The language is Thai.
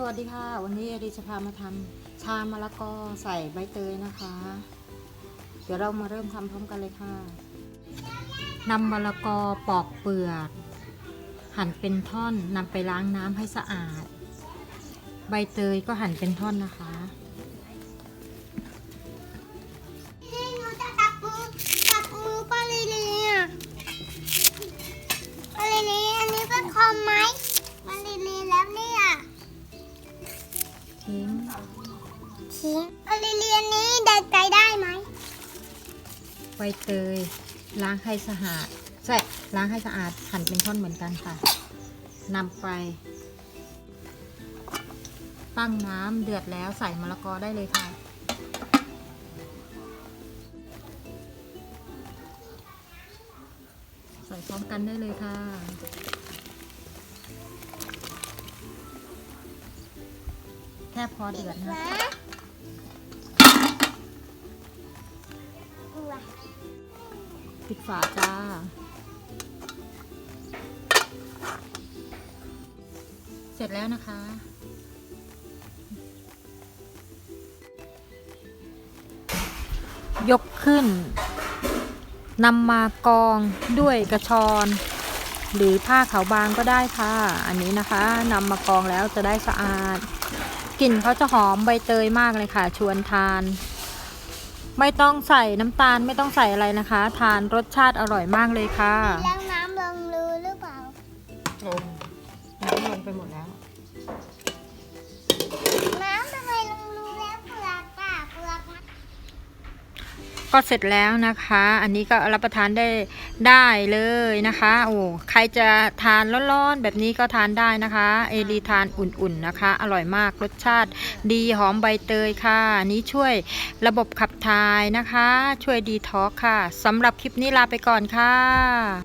สวัสดีค่ะ วันนี้อดีจะพามาทำชามะละกอใส่ใบเตยนะคะ เดี๋ยวเรามาเริ่มทำพร้อมกันเลยค่ะนำมะละกอปอกเปลือก หั่นเป็นท่อนนำไปล้างน้ำให้สะอาด ใบเตยก็หั่นเป็นท่อนนะคะ ทิ้ง ทิ้งปาลีลีอันนี้เด็ดใจได้ไหมใบเตย ล้างให้สะอาดใช่ล้างให้สะอาดหั่นเป็นท่อนเหมือนกันค่ะนำไปตั้งน้ำเดือดแล้วใส่มะละกอได้เลยค่ะ ใส่พร้อมกันได้เลยค่ะ ค่พอเดือดนะนะอุ๊ยปิดฝาจ้า เสร็จแล้วนะคะ ยกขึ้นนำมากองด้วยกระชอน หรือผ้าขาวบางก็ได้ค่ะ อันนี้นะคะนำมากองแล้วจะได้สะอาด กลิ่นเขาจะหอมใบเตยมากเลยค่ะ ชวนทาน ไม่ต้องใส่น้ำตาลไม่ต้องใส่อะไรนะคะ ทานรสชาติอร่อยมากเลยค่ะแล้วน้ำลงรูหรือเปล่าลงน้ำลงไปหมดแล้ว ก็เสร็จแล้วนะคะ อันนี้ก็รับประทานได้ได้เลยนะคะ โอ้ใครจะทานร้อนๆแบบนี้ก็ทานได้นะคะ เอรีทานอุ่นๆนะคะ อร่อยมากรสชาติดีหอมใบเตยค่ะอันนี้ช่วยระบบขับถ่ายนะคะ ช่วยดีท็อกค่ะสำหรับคลิปนี้ลาไปก่อนค่ะ